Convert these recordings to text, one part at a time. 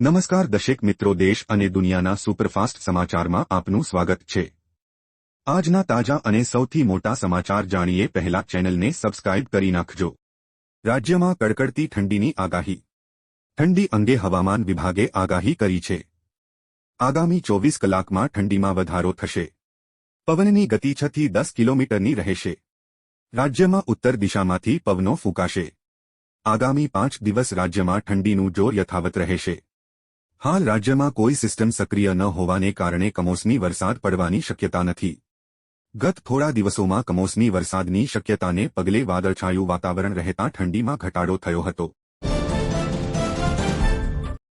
નમસ્કાર દશેક મિત્રો, દેશ અને દુનિયાના સુપરફાસ્ટ સમાચારમાં આપનું સ્વાગત છે. આજના તાજા અને સૌથી મોટા સમાચાર જાણીએ પહેલા ચેનલને સબસ્ક્રાઇબ કરી નાખજો. રાજ્યમાં કડકડતી ઠંડીની આગાહી. ઠંડી અંગે હવામાન વિભાગે આગાહી કરી છે. આગામી ચોવીસ કલાકમાં ઠંડીમાં વધારો થશે. પવનની ગતિ છથી દસ કિલોમીટરની રહેશે. રાજ્યમાં ઉત્તર દિશામાંથી પવનો ફૂંકાશે. આગામી પાંચ દિવસ રાજ્યમાં ઠંડીનું જોર યથાવત રહેશે. હાલ રાજ્યમાં કોઈ સિસ્ટમ સક્રિય ન હોવાને કારણે કમોસમી વરસાદ પડવાની શક્યતા નથી. ગત થોડા દિવસોમાં કમોસમી વરસાદની શક્યતાને પગલે વાદળછાયું વાતાવરણ રહેતા ઠંડીમાં ઘટાડો થયો હતો.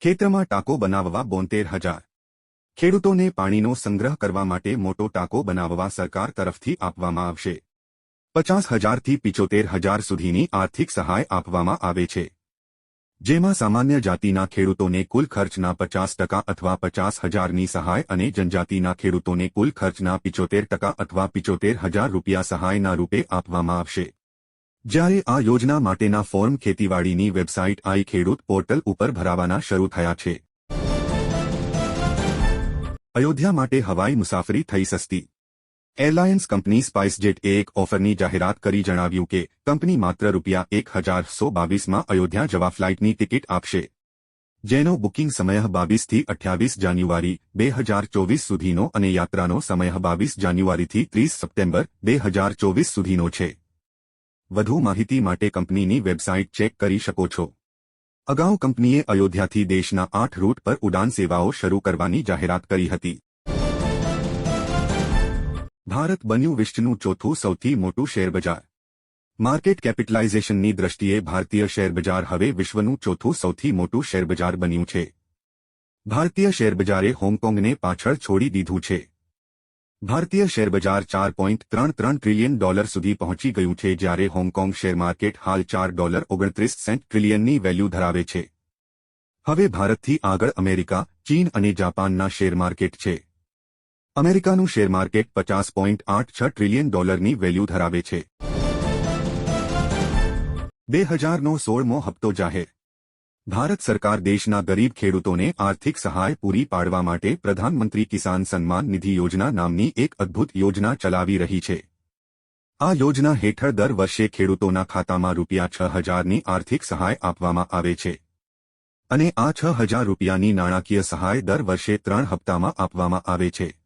ખેતરમાં ટાંકો બનાવવા બોતેર હજાર. ખેડૂતોને પાણીનો સંગ્રહ કરવા માટે મોટો ટાંકો બનાવવા સરકાર તરફથી આપવામાં આવશે. પચાસ હજારથી પિચોતેર હજાર સુધીની આર્થિક સહાય આપવામાં આવે છે. જેમાં સામાન્ય જાતિના ખેડૂતોને કુલ ખર્ચના પચાસ ટકા અથવા પચાસ હજારની સહાય અને જનજાતિના ખેડૂતોને કુલ ખર્ચના પિચોતેર ટકા અથવા પિચોતેર હજાર રૂપિયા સહાયના રૂપે આપવામાં આવશે. જ્યારે આ યોજના માટેના ફોર્મ ખેતીવાડીની વેબસાઇટ આઈ ખેડૂત પોર્ટલ ઉપર ભરાવાના શરૂ થયા છે. અયોધ્યા માટે હવાઈ મુસાફરી થઈ સસ્તી. એરલાઇન્સ કંપની સ્પાઇસજેટ એક ઓફરની જાહેરાત કરી જણાવ્યું કે, કંપની માત્ર રૂપિયા એક હજાર સો બાવીસમાં અયોધ્યા જવા ફ્લાઇટની ટિકિટ આપશે. જેનો બુકિંગ સમય બાવીસથી અઠ્યાવીસ જાન્યુઆરી, બે હજાર ચોવીસ સુધીનો અને યાત્રાનો સમય બાવીસ જાન્યુઆરીથી ત્રીસ સપ્ટેમ્બર, બે હજાર ચોવીસ સુધીનો છે. વધુ માહિતી માટે કંપનીની વેબસાઇટ ચેક કરી શકો છો. અગાઉ કંપનીએ અયોધ્યાથી દેશના આઠ રૂટ પર ઉડાન સેવાઓ શરૂ કરવાની જાહેરાત કરી હતી. ભારત બન્યું વિશ્વનું ચોથું સૌથી મોટું શેરબજાર. માર્કેટ કેપિટલાઇઝેશનની દ્રષ્ટિએ ભારતીય શેરબજાર હવે વિશ્વનું ચોથું સૌથી મોટું શેરબજાર બન્યું છે. ભારતીય શેરબજારે હોંગકોંગને પાછળ છોડી દીધું છે. ભારતીય શેરબજાર ચાર પોઈન્ટ ત્રણ ત્રણ ટ્રિલિયન ડોલર સુધી પહોંચી ગયું છે જ્યારે હોંગકોંગ શેર માર્કેટ હાલ ચાર ડોલર ઓગણત્રીસ સેન્ટ ટ્રિલિયનની વેલ્યુ ધરાવે છે. હવે ભારતથી આગળ અમેરિકા, ચીન અને જાપાનના શેર માર્કેટ છે. અમેરિકાનું શેર માર્કેટ પચાસ પોઈન્ટ આઠ છ ટ્રિલિયન ડોલરની વેલ્યુ ધરાવે છે. બે હજારનો સોળમો હપ્તો જાહેર. ભારત સરકાર દેશના ગરીબ ખેડૂતોને આર્થિક સહાય પૂરી પાડવા માટે પ્રધાનમંત્રી કિસાન સન્માન નિધિ યોજના નામની એક અદ્ભુત યોજના ચલાવી રહી છે. આ યોજના હેઠળ દર વર્ષે ખેડૂતોના ખાતામાં રૂપિયા છ હજારની આર્થિક સહાય આપવામાં આવે છે. અને આ છ હજાર રૂપિયાની નાણાકીય સહાય દર વર્ષે ત્રણ હપ્તામાં આપવામાં આવે છે.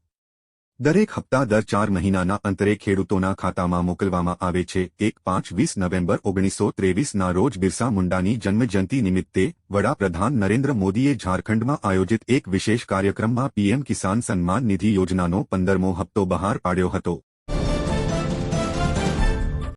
દરેક હપ્તા દર ચાર મહિનાના અંતરે ખેડૂતોના ખાતામાં મોકલવામાં આવે છે. એક પાંચ વીસ નવેમ્બર ઓગણીસો ત્રેવીસના રોજ બિરસા મુંડાની જન્મજયંતિ નિમિત્તે વડાપ્રધાન નરેન્દ્ર મોદીએ ઝારખંડમાં આયોજિત એક વિશેષ કાર્યક્રમમાં પીએમ કિસાન સન્માન નિધિ યોજનાનો પંદરમો હપ્તો બહાર પાડ્યો હતો.